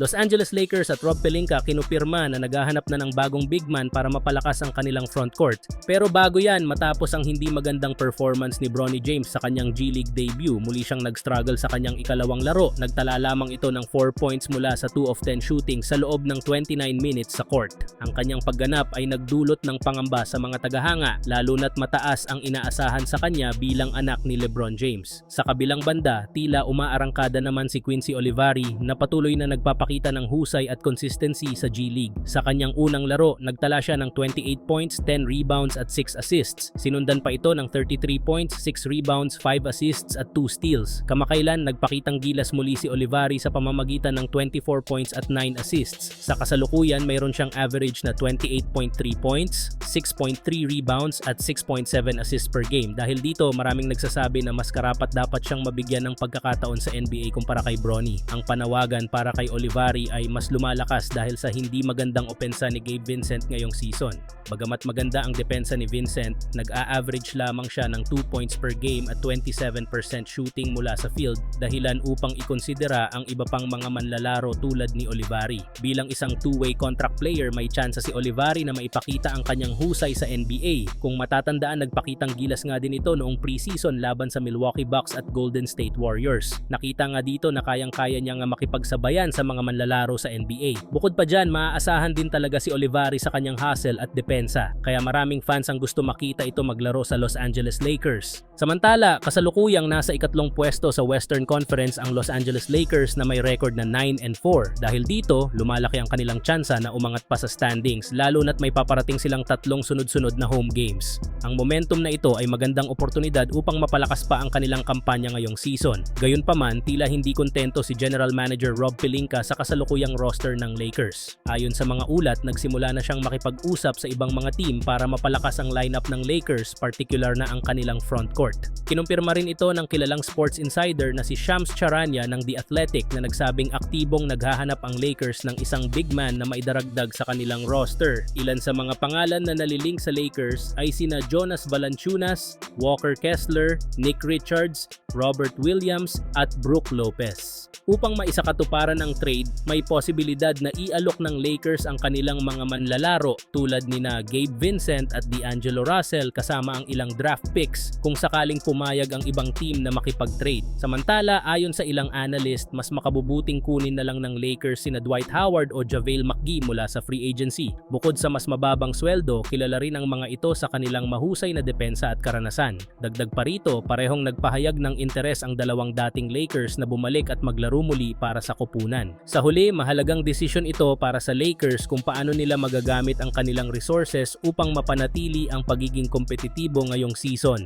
Los Angeles Lakers at Rob Pelinka kinupirma na naghahanap na ng bagong big man para mapalakas ang kanilang front court. Pero bago yan, matapos ang hindi magandang performance ni Bronny James sa kanyang G League debut, muli siyang nag-struggle sa kanyang ikalawang laro. Nagtala lamang ito ng 4 points mula sa 2 of 10 shooting sa loob ng 29 minutes sa court. Ang kanyang pagganap ay nagdulot ng pangamba sa mga tagahanga, lalo na't mataas ang inaasahan sa kanya bilang anak ni LeBron James. Sa kabilang banda, tila umaarangkada naman si Quincy Olivari na patuloy na nagpapakita ng husay at consistency sa G League. Sa kanyang unang laro, nagtala siya ng 28 points, 10 rebounds at 6 assists. Sinundan pa ito ng 33 points, 6 rebounds, 5 assists at 2 steals. Kamakailan, nagpakitang gilas muli si Olivari sa pamamagitan ng 24 points at 9 assists. Sa kasalukuyan, mayroon siyang average na 28.3 points, 6.3 rebounds at 6.7 assists per game. Dahil dito, maraming nagsasabi na mas karapat dapat siyang mabigyan ng pagkakataon sa NBA kumpara kay Bronny. Ang panawagan para kay Olivari ay mas lumalakas dahil sa hindi magandang opensa ni Gabe Vincent ngayong season. Bagamat maganda ang depensa ni Vincent, nag-a-average lamang siya ng 2 points per game at 27% shooting mula sa field dahilan upang ikonsidera ang iba pang mga manlalaro tulad ni Olivari. Bilang isang two-way contract player, may tsansa si Olivari na maipakita ang kanyang husay sa NBA. Kung matatandaan, nagpakitang gilas nga din ito noong preseason laban sa Milwaukee Bucks at Golden State Warriors. Nakita nga dito na kayang-kaya niya nga makipagsabayan sa mga manlalaro sa NBA. Bukod pa dyan, maaasahan din talaga si Olivari sa kanyang hustle at depensa. Kaya maraming fans ang gusto makita ito maglaro sa Los Angeles Lakers. Samantala, kasalukuyang nasa ikatlong pwesto sa Western Conference ang Los Angeles Lakers na may record na 9 and 4. Dahil dito, lumalaki ang kanilang tsansa na umangat pa sa standings lalo na't may paparating silang tatlong sunod-sunod na home games. Ang momentum na ito ay magandang oportunidad upang mapalakas pa ang kanilang kampanya ngayong season. Gayunpaman, tila hindi kontento si General Manager Rob Pelinka kasalukuyang roster ng Lakers. Ayon sa mga ulat, nagsimula na siyang makipag-usap sa ibang mga team para mapalakas ang lineup ng Lakers, particular na ang kanilang front court. Kinumpirma rin ito ng kilalang sports insider na si Shams Charania ng The Athletic na nagsabing aktibong naghahanap ang Lakers ng isang big man na maidaragdag sa kanilang roster. Ilan sa mga pangalan na nalilink sa Lakers ay sina Jonas Valanciunas, Walker Kessler, Nick Richards, Robert Williams at Brook Lopez. Upang maisakatuparan ang trade, may posibilidad na ialok ng Lakers ang kanilang mga manlalaro tulad ni na Gabe Vincent at D'Angelo Russell kasama ang ilang draft picks kung sakaling pumayag ang ibang team na makipag-trade. Samantala, ayon sa ilang analyst, mas makabubuting kunin na lang ng Lakers sina Dwight Howard o JaVale McGee mula sa free agency. Bukod sa mas mababang sweldo, kilala rin ang mga ito sa kanilang mahusay na depensa at karanasan. Dagdag pa rito, parehong nagpahayag ng interes ang dalawang dating Lakers na bumalik at maglaro muli para sa kupunan. Sa huli, mahalagang desisyon ito para sa Lakers kung paano nila magagamit ang kanilang resources upang mapanatili ang pagiging kompetitibo ngayong season.